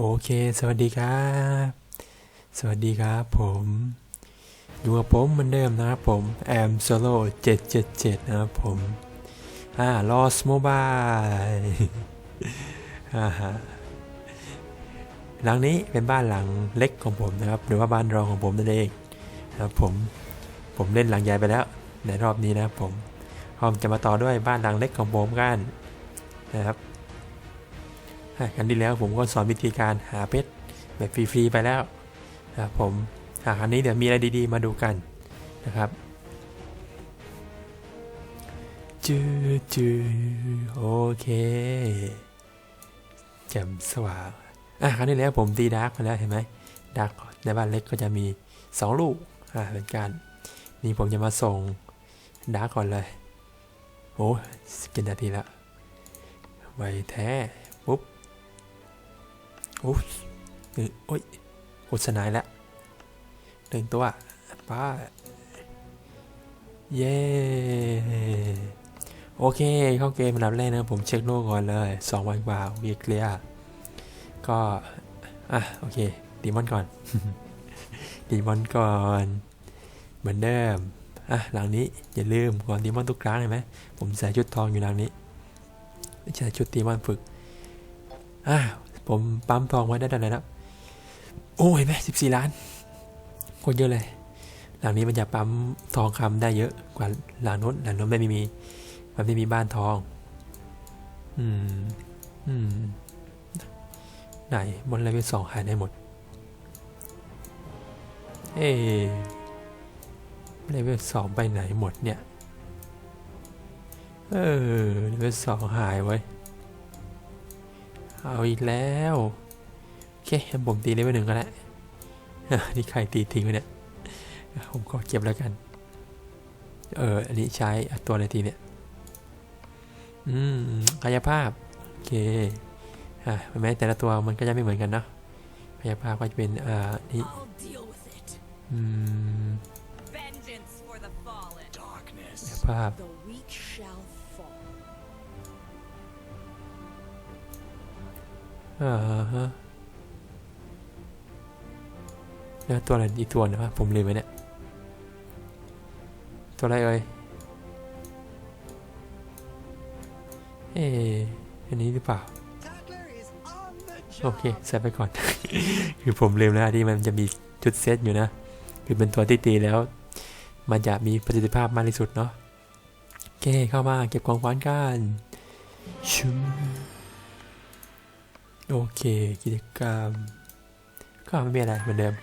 โอเค สวัสดีครับ สวัสดีครับผมอยู่กับผมเหมือนเดิมนะครับผมแอมโซโล่777นะครับผมอ่าลอสโมบายอ่าฮะหลังนี้เป็นบ้านหลังเล็กของผมนะครับ หรือว่าบ้านรองของผมนั่นเองนะครับผม ผมเล่นหลังใหญ่ไปแล้ว ในรอบนี้นะครับผมพร้อมจะมาต่อด้วยบ้านหลังเล็กของผมกันนะครับ ครั้งที่แล้วผมก็สอนวิธีการหาเพชรแบบฟรีๆไปแล้วนะครับผมครั้งนี้เดี๋ยวมีอะไรดีๆ มาดูกันนะครับจืดจืดโอเคแจ่มสว่างอะครั้งที่แล้วผมตีดาร์กมาแล้วเห็นไหมดาร์กในบ้านเล็กก็จะมี 2 ลูกอะเป็นการนี่ผมจะมาส่งดาร์กก่อนเลยโอ้สิบนาทีแล้วไวแท้ โอ้ยโอ้ยโฆษณาแล้วหนึ่งตัวป้าเย้โอเค เข้าเกมนดับแรกนะ ผมเช็คโลกก่อนเลยสองวันกว่าโอเคเคลียร์ก็ อะ โอเคดีมอนก่อนดีมอนก่อน เหมือนเดิม อะ หลังนี้ อย่าลืมก่อนดีมอนทุกครั้งเห็นไหมผมใส่ชุดทองอยู่หลังนี้ใช่ชุดดีมอนฝึก อะ ผมปั๊มทองไว้ได้เท่าไหร่แล้วโอ้ยแม่สิบสี่ล้านคนเยอะเลย หลังนี้มันจะปั๊มทองคำได้เยอะกว่าหลังโน้นหลังโน้นไม่มีมันไม่มีบ้านทอง อืม อืม ไหนบนเลเวลสองหายได้หมด เอเลเวลสองไปไหนหมดเนี่ย เออเลเวลสองหายไว้ เอาอีกแล้วโอเคงั้นผมตีเลเวลหนึ่งก็ได้นี่ใครตีทิ้งไว้เนี่ย ผมก็เก็บแล้วกัน เออ อันนี้ใช้ตัวอะไรทีเนี่ย อืมกายภาพ โอเค อะแม้แต่ละตัวมันก็จะไม่เหมือนกันเนาะกายภาพก็จะเป็นอ่านี่ I'll deal with it. อืม Vengeance for the fallen. กายภาพ อ่าฮะแล้วตัวอะไรอีกตัวนะวะผมลืมไปเนี่ย ตัวอะไรเอ่ยเอ๊ะอันนี้หรือเปล่า โอเคใส่ไปก่อน คือผมลืมแล้วที่มันจะมีจุดเซตอยู่นะ คือเป็นตัวที่ตีแล้ว มันจะมีประสิทธิภาพมากที่สุดเนาะโอเคเข้ามาเก็บของขวัญกันชุม โอเค กิจกรรม ก็ไม่มีอะไรเหมือนเดิม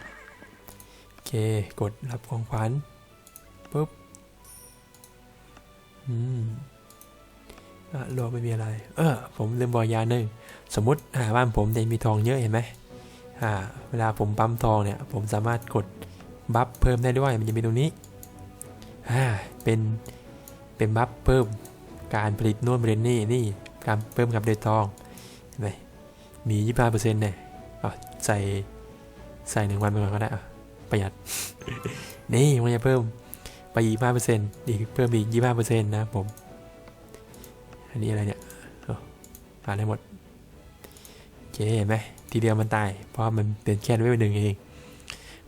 โอเค กดรับของขวัญปุ๊บ อืมอะรวมไม่มีอะไร เออ ผมลืมบอกยาหนึ่ง สมมติอ่าบ้านผมจะมีทองเยอะเห็นไหมอ่า เวลาผมปั๊มทองเนี่ย ผมสามารถกดบัฟเพิ่มได้ด้วย มันจะมีตรงนี้ อ่า เป็น เป็นบัฟเพิ่ม การผลิตน่นผลิตนี่ นี่ การเพิ่มกับเดทองเห็นไหม มียี่สิบห้าเปอร์เซ็นต์เนี่ยอะใส่ใส่หนึ่งวันไปก่อนก็ได้อะประหยัด นี่มันจะเพิ่มไปยี่ห้าเปอร์เซ็นต์อีกเพิ่มอีกยี่ห้าเปอร์เซ็นต์นะผม อันนี้อะไรเนี่ยอ่านได้หมดโอเคเห็นไหมทีเดียวมันตาย เพราะมันเป็นแค่เลเวลหนึ่งเอง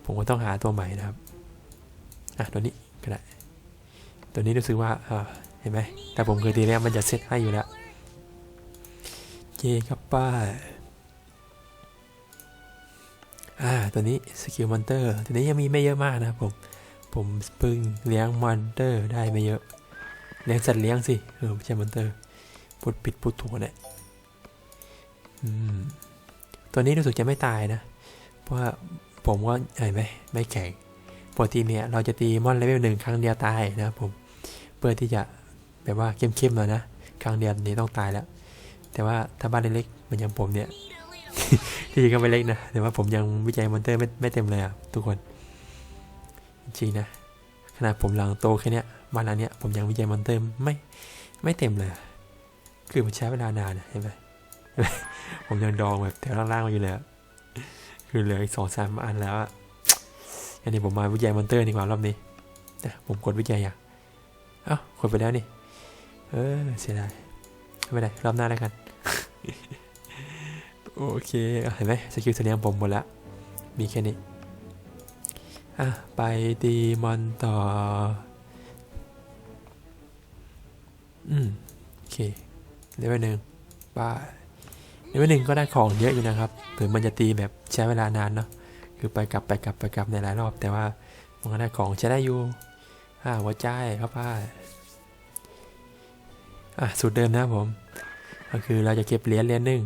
ผมก็ต้องหาตัวใหม่นะครับ อะตัวนี้ก็ได้ ตัวนี้รู้สึกว่าอ่าเห็นไหมแต่ผมเคยตีแล้วมันจะเซตให้อยู่แล้วโอเคครับป้า อ่าตัวนี้สกิลมอนเตอร์ตัวนี้ยังมีไม่เยอะมากนะผมผมเพิ่งเลี้ยงมอนเตอร์ได้ไม่เยอะเลี้ยงสัตว์เลี้ยงสิเออไม่ใช่มอนเตอร์พูดผิดพูดถูกเนี่ยอืมตัวนี้รู้สึกจะไม่ตายนะ เพราะว่าผมก็เห็นไหมไม่แข็งปกติเนี่ยเราจะตีมอนเลเวลหนึ่งครั้งเดียวตายนะครับผมเพื่อที่จะแบบว่าเข้มๆหน่อยนะครั้งเดียวนี้ต้องตายแล้ว แต่ว่าถ้าบ้านเล็กๆเหมันอย่างผมเนี่ย ที่จริงก็ไม่เล็กนะแต่ว่าผมยังวิจัยมอนเตอร์ไม่ไม่เต็มเลยอะทุกคน จริงนะขนาดผมหลังโตแค่เนี้ยบ้านหลังเนี้ยผมยังวิจัยมอนเตอร์ไม่ไม่เต็มเลย คือมันใช้เวลานานนะเห็นไหมผมยังดองแบบแถวล่างๆมาอยู่เลยคือเหลืออีกสองสามอันแล้วอะอันนี้ผมมาวิจัยมอนเตอร์ดีกว่ารอบนี้นะผมกดวิจัยอย่างเอ้ากดไปแล้วนี่ เออเสียดายไม่เป็นไรรอบหน้าแล้วกัน โอเค เห็นไหมสกิลเสนียงผมหมดละ มีแค่นี้ อะ ไปตีมอนต่อ อืม โอเคเลเวลหนึ่งบ้าเลเวลหนึ่งก็ได้ของเยอะอยู่นะครับ ถึงมันจะตีแบบใช้เวลานานเนาะ คือไปกลับไปกลับไปกลับในหลายรอบ แต่ว่ามันก็ได้ของใช้ได้อยู่อ่าหัวใจเข้าอะสูตรเดิมนะผม ก็คือเราจะเก็บเหรียญเหรียญหนึ่ง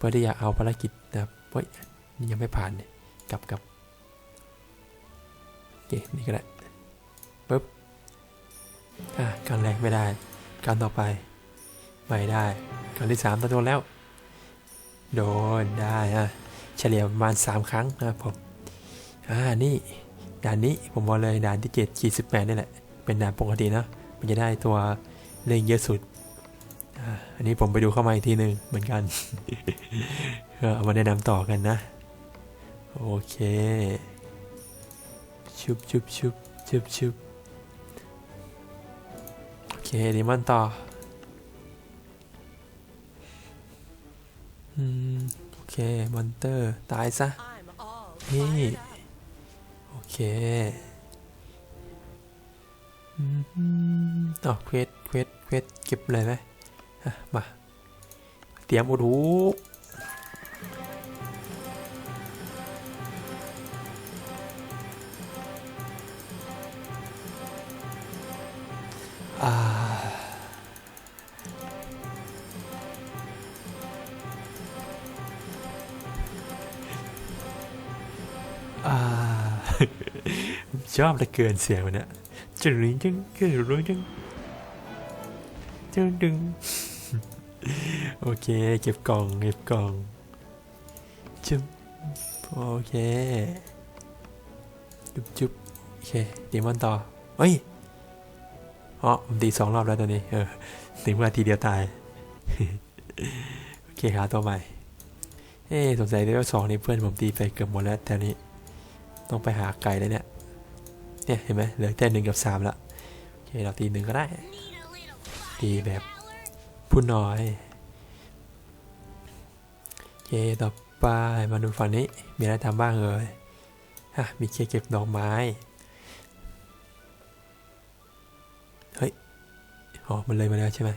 พื่อที่จะเอาภารกิจนะครับเฮ้ยนี่ยังไม่ผ่านเนี่ยกลับกลับโอเคนี่ก็ได้ปึ๊บอะการแรกไม่ได้ การต่อไปไม่ได้การที่สามตัวโดนแล้ว โดนได้อะเฉลี่ยประมาณ 3 ครั้งนะครับผมอ่านี่ด่านนี้ผมบอกเลยด่านที่7ขีด18นี่แหละเป็นด่านปกตินะมันจะได้ตัวเล่งเยอะสุด อันนี้ผมไปดูเข้ามาอีกทีหนึ่งเหมือนกันก็เอามาแนะนำต่อกันนะ โอเค ชุบชุบชุบชุบชุบโอเคดีมันต่ออืมโอเค มอนเตอร์ ตายซะ I'm all Hey. fired up. โอเคอืมอ๋อเควสเควสเควสเก็บเลยไหม มาเตรียมอุดหูอ่าอ่าชอบเหลือเกินเสียงมันเนี่ยจึงริงจึงจึงรู้จึงจึงดึง โอเค เก็บกล่อง เก็บกล่องจุ๊บโอเค จุ๊บจุ๊บโอเคดีมอนต่อเฮ้ยอ๋อผมตีสองรอบแล้วตัวนี้ เออถึงเวลาทีเดียวตาย โอเคหาตัวใหม่ เอ๊สงสัยเลเวลสองนี่เพื่อนผมตีไปเกือบหมดแล้วแถวนี้ ต้องไปหาไก่แล้วเนี่ย เนี่ยเห็นไหมเหลือแค่หนึ่งกับสามละโอเคเราตีหนึ่งก็ได้ ตีแบบ ผู้น้อยเคต่อไปมาดูฝั่งนี้มีอะไรทำบ้างเอ่ยอะมีเคเก็บดอกไม้ เฮ้ย อ๋อ มันเลยมาแล้วใช่ไหม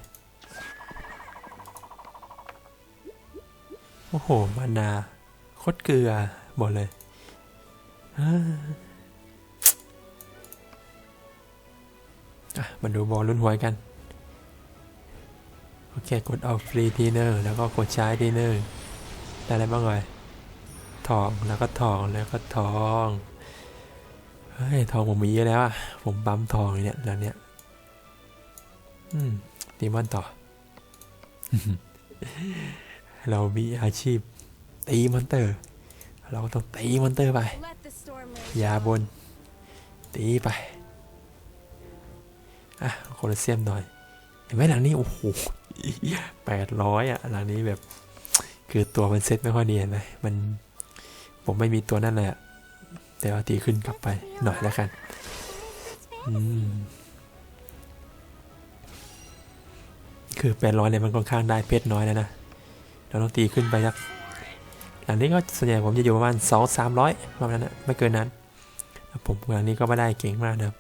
โอ้โห มานาโคตรเกลือหมดเลยอะมาดูบอลลุ้นหวยกัน เคกดเอาฟรีทีเนอร์แล้วก็กดใช้ทีเนอร์ได้อะไรบ้างเลยทองแล้วก็ทองแล้วก็ทองเฮ้ยทองผมมีเยอะแล้วอะผมบั๊มทองอยู่เนี่ยแล้วเนี่ยอืมตีมอนต่อ เรามีอาชีพตีมอนเตอร์ เราก็ต้องตีมอนเตอร์ไป Let the storm rage ยา on. บน ตีไป อะโคลอสเซียมหน่อย เห็นไหมหลังนี้ โอ้โห แปดร้อยอะหลังนี้แบบ คือตัวมันเซ็ตไม่ค่อยดีเห็นไหมมันผมไม่มีตัวนั่นเลยอะแต่ว่าตีขึ้นกลับไปหน่อยแล้วกันอืมคือแปดร้อยเนี่ยมันค่อนข้างได้เพชรน้อยแล้วนะเราต้องตีขึ้นไปสักหลังนี้ก็ส่วนใหญ่ผมจะอยู่ประมาณสองสามร้อยประมาณนั้นนะไม่เกินนั้น ผมหลังนี้ก็ไม่ได้เก่งมากนะครับ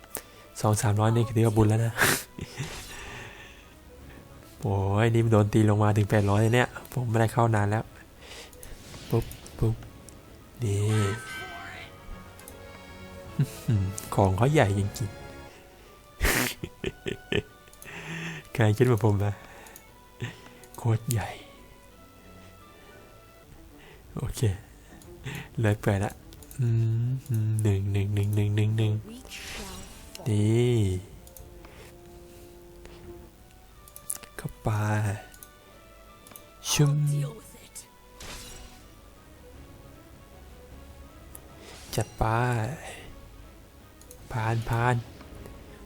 สองสามร้อยนี่ถือว่าบุญแล้วนะ โอ้ยนี่โดนตีลงมาถึงแปดร้อยเนี่ย ผมไม่ได้เข้านานแล้ว ปุ๊บปุ๊บนี่ ของเขาใหญ่จริงๆใครคิดว่าผมนะโคตรใหญ่ โอเค เลยเปิดละหนึ่งหนึ่งหนึ่งหนึ่งหนึ่งหนึ่งนี่ เข้าไป ชุ่มจัดไปผ่านผ่าน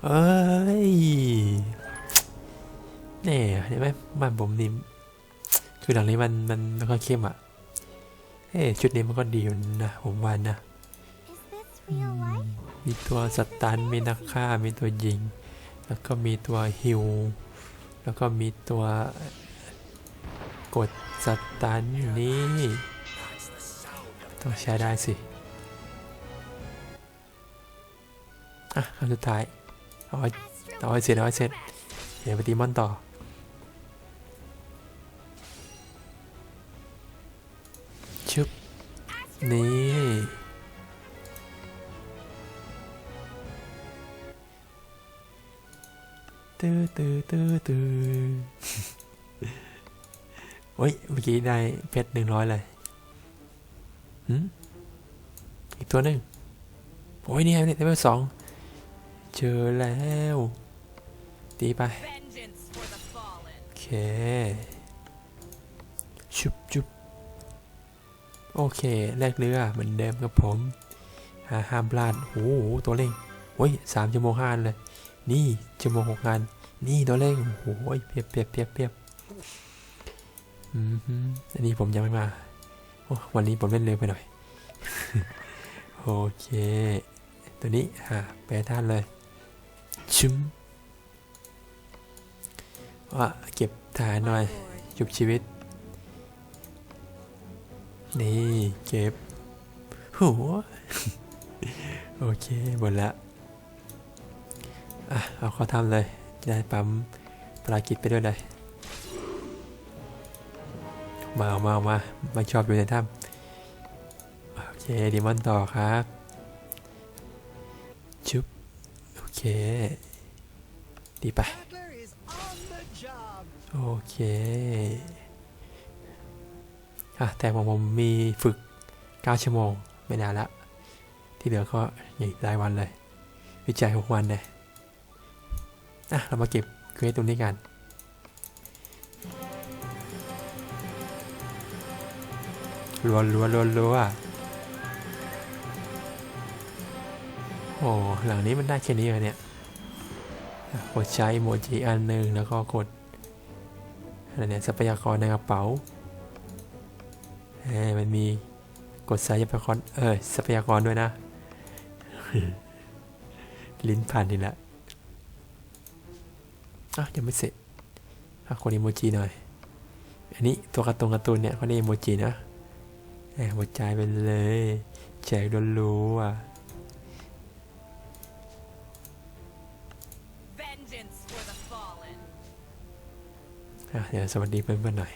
เอ้ยเนี่ยเห็นไหมมันผมนี่คือหลังนี้มันมันม่ค่อยเข้มอะเอ้ชุดนี้มันก็ดีอยู่นะผมว่านะ มีตัวสตันมีนักฆ่ามีตัวยิง แล้วก็มีตัวฮิว แล้วก็มีตัวกดสตันนี่ต้องใช้ได้สิ อะคำสุดท้าย เอาไว้เอาไว้เสร็จเอาไว้เสร็จเดี๋ยวไปตีมอนต่อ ชึบ นี่ ตื้อตื้อตื้อตื้อโอ้ยเมื่อกี้ได้เพชรหนึ่งร้อยเลยหืมอีกตัวหนึ่งโอ้ยนี่ไงเนี่ยเลเวลสองเจอแล้ว ตีไป โอเค ชุบชุบโอเค แลกเรือเหมือนเดิมครับผมหาห้ามพลาดโอ้โห ตัวเร่งโอ้ยสามชั่วโมงห้านเลย นี่ ชั่วโมงหกงาน นี่ตัวเร่งโอ้โหเพียบเพียบเพียบเพียบอืมอันนี้ผมยังไม่มาโอ้วันนี้ผมเล่นเร็วไปหน่อย โอเค ตัวนี้หาแปรธาตุเลยชุมว่าเก็บฐานหน่อยชุบชีวิต นี่ เก็บหัวโอเคหมดแล้ว อะเอาเข้าทำเลยจะได้ปั๊มภารกิจไปด้วยเลย มาเอามาเอามามาชอบอยู่ในถ้ำโอเคดีมอนต่อครับชุบโอเค ดีไปโอเคอะแต่ของผมมีฝึก 9 ชั่วโมง ไม่นานละ ที่เหลือก็อย่างรายวันเลย วิจัย 6 วันเลย อะเรามาเก็บเควสตรงนี้กัน รัวรัวรัวรัวโอ้หลังนี้มันได้แค่นี้เหรอเนี่ยกดใช้โมจิอันหนึ่งแล้วก็กดอะไรเนี่ยทรัพยากรในกระเป๋าเอ้ยมันมีกดใช้ทรัพยากรเออทรัพยากรด้วยนะ ลิ้นพันทีละ อะยังไม่เสร็จอะคนอีโมจิหน่อย อันนี้ตัวการ์ตูนการ์ตูนเนี่ยเขาได้อีโมจินะแหมหัวใจไปเลยแจกรู้อะ Vengeance for the fallen. อะเดี๋ยวสวัสดีเพื่อนๆหน่อย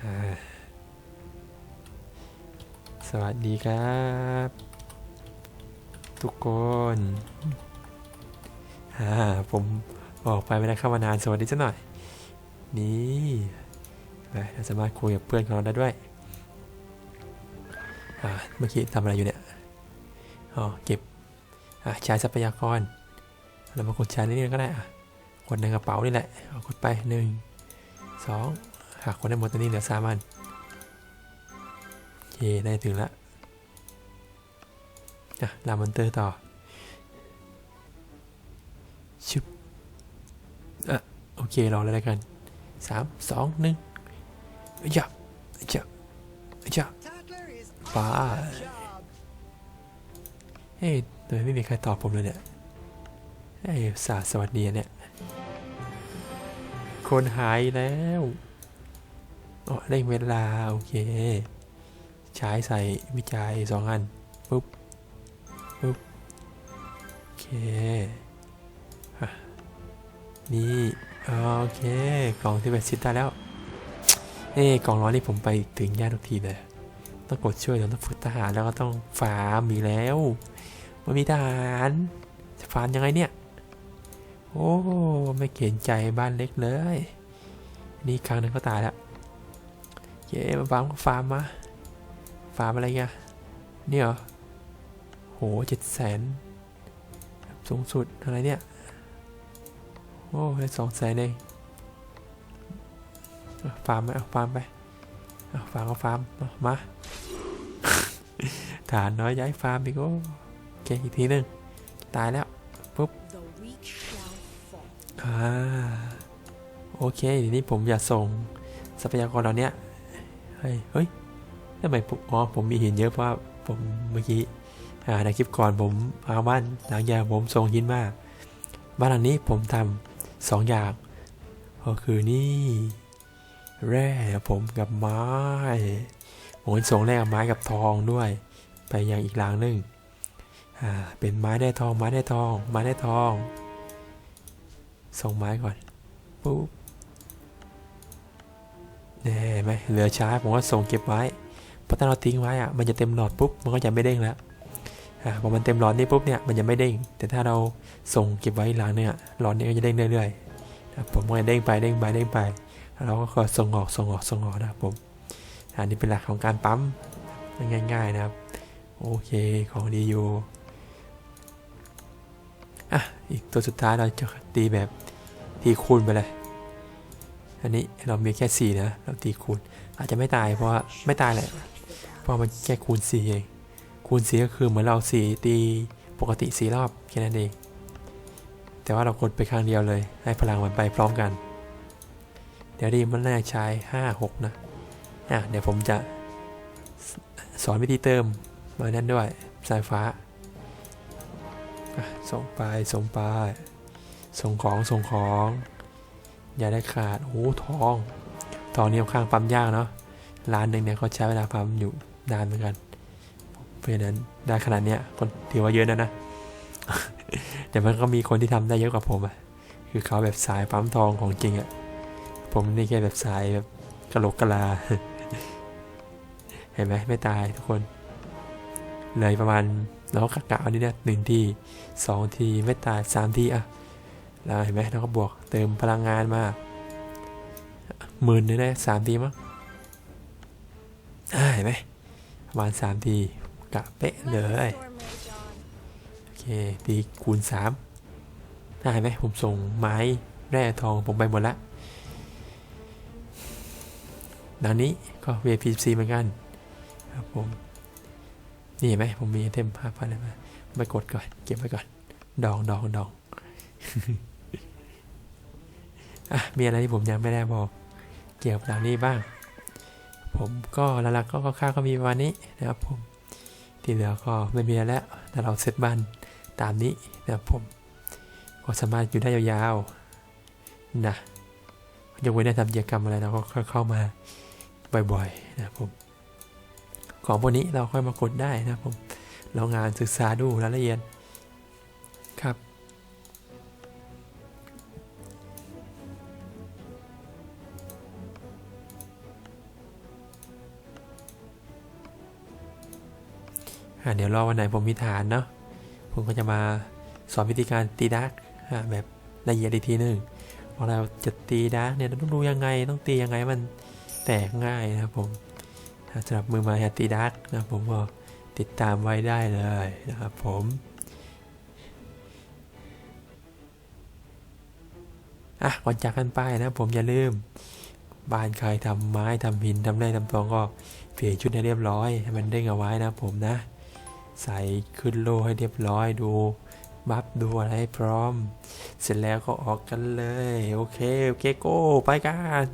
อาสวัสดีครับ ทุกคนอ่าผม ออกไปไม่ได้เข้ามานานสวัสดีสักหน่อย นี่เราสามารถคุยกับเพื่อนของเราได้ด้วยเมื่อกี้ทำอะไรอยู่เนี่ยอ๋อเก็บใช้ทรัพยากร เรามากดใช้นี่ก็ได้อะกดในกระเป๋านี่แหละกดไปหนึ่งสองหากคนได้หมดตัวนี้เหลือสามอันโอเคได้ถึงล้วอะลามอนเตอร์ต่อ เครอเลยแล้วกันสามสองหนึ่งอย่าอย่าอย่า Tackler is Bye. on the job. เฮ้ยทำไมไม่มีใครตอบผมเลยเนี่ยเฮ้ยสาสวัสดีเนี่ย คนหายแล้วอ๋อได้เวลา โอเค ใช้ใส่วิจัยสองอันปุ๊บปุ๊บโอเคอะนี่ โอเค กล่องที่เป็นซิตได้แล้วเอ้กล่องร้อนนี่ผมไปถึงยากทุกทีเลย ต้องกดช่วยเดี๋ยวต้องฝึกทหารแล้วก็ต้องฟาร์มมีกแล้วมันมีทหารจะฟาร์มยังไงเนี่ย โอ้ไม่เกรงใจบ้านเล็กเลย นี่ครั้งหนึงก็ตายแล้วเย้มาฟาร์มก็ฟาร์มมาฟาร์มอะไรเงี้ยเนี่ยเหรอโหเจ็ดแสนสูงสุดอะไรเนี่ย โอ้ได้สองแสนเองฟาร์มไปเอาฟาร์มไปเอาฟาร์มก็ฟาร์มามาฐานน้อยย้ายฟาร์มอีกโอ้โอเคอีกทีหนึ่งตายแล้ว The weak shall fall. อ่าโอเคทีนี้ผมอยากส่งทรัพยากรเหล่าเนี้ยเฮ้ยเฮ้ยทำไมผมอ๋อผมมีหินเยอะเพราะว่าผมเมื่อกี้ในคลิปก่อนผมเอาบ้านหลังใหญ่ผมส่งหินมาบ้านหลังนี้ผมทำ สองอย่าง ก็คือนี่ แร่ผมกับไม้ผมส่งแร่กับไม้กับทองด้วย ไปยังอีกหลังหนึ่งอ่าเป็นไม้ได้ทองไม้ได้ทองไม้ได้ทองส่งไม้ก่อนปุ๊บแน่ไหมเหลือช้าผมก็ส่งเก็บไว้เพราะถ้าเราทิ้งไว้อะมันจะเต็มหลอดปุ๊บมันก็จะไม่เด้งแล้ว พอมันเต็มหลอดนี่ปุ๊บเนี่ยมันจะไม่เด้ง แต่ถ้าเราส่งเก็บไว้หลังเนี่ยหลอดนี้ก็จะเด้งเรื่อยๆนะผมก็จะเด้งไปเด้งไปเด้งไปเราก็คอยส่งออกส่งออกส่งออกนะครับผมอันนี้เป็นหลักของการปั๊มง่าย ๆนะครับ โอเคของดีอยู่อะอีกตัวสุดท้ายเราจะตีแบบตีคูณไปเลย อันนี้เรามีแค่ 4 นะ เราตีคูณ อาจจะไม่ตายเพราะว่าไม่ตายแหละเพราะมันแค่คูณ 4 เอง คูณ 4 ก็คือเหมือนเรา 4 ตีปกติ 4 รอบแค่นั้นเอง แต่ว่าเรากดไปครั้งเดียวเลย ให้พลังมันไปพร้อมกัน เดี๋ยวดีมันน่าใช้ 5 6 นะ อะ เดี๋ยวผมจะสอนวิธีเติมมานั่นด้วย สายฟ้า ส่งไป ส่งไป ส่งของ ส่งของ อย่าได้ขาด โอ้ทอง ทองนี่ค่อนข้างปั๊มยากเนาะ ร้านหนึ่งเนี่ยเขาใช้เวลาปั๊มอยู่นานเหมือนกัน เพราะฉะนั้นได้ขนาดเนี้ยคนถือว่าเยอะนะนะ แต่มันก็มีคนที่ทำได้เยอะกว่าผมอะคือเขาแบบสายปั๊มทองของจริงอะผมนี่แค่แบบสายแบบกะโหลกกะลา เห็นไหมไม่ตายทุกคน เลยประมาณเราก็กะเอานี่เนี่ยหนึ่งทีสองทีไม่ตายสามทีอะแล้วเห็นไหมเราก็บวกเติมพลังงานมาหมื่นนึงได้สามทีมั้งเห็นไหมประมาณสามที กะเป๊ะเลยโอเคตีคูณสามได้ไหมผมส่งไม้แร่ทองผมไปหมดละดังนี้ก็ VPC เหมือนกันครับผมนี่เห็นไหมผมมีไอเทมภาพอะไรมาไปกดก่อน เก็บไว้ก่อน ดองดองดองอะมีอะไรที่ผมยังไม่ได้บอก เกี่ยวกับหลังนี้บ้าง ผมก็หลักๆก็คร่าวๆก็มีประมาณนี้นะครับผม ที่เหลือก็ไม่มีแล้วแต่เราเซตบ้านตามนี้นะครับผม ก็สามารถอยู่ได้ยาวๆนะยกเว้นได้ทำกิจกรรมอะไรเราก็เข้ามาบ่อยๆนะครับผม ของพวกนี้เราค่อยมากดได้นะครับผมลองงานศึกษาดูรายละเอียด เดี๋ยวรอวันไหนผมมีฐานเนาะผมก็จะมาสอนวิธีการตีดาร์กแบบละเอียดอีกทีหนึ่งว่าเราจะตีดาร์กเนี่ยต้องดูยังไงต้องตียังไงมันแตกง่ายนะครับผมสำหรับมือใหม่ตีดาร์กนะผมก็ติดตามไว้ได้เลยนะครับผมอะก่อนจากกันไปนะผมอย่าลืมบ้านใครทำไม้ทำหินทำแร่ทำทองก็เปลี่ยนชุดให้เรียบร้อยให้มันเด้งเอาไว้นะผมนะ ใส่ขึ้นโลให้เรียบร้อยดู บัฟดูอะไรให้พร้อม เสร็จแล้วก็ออกกันเลย โอเค โอเคโก้ไปกัน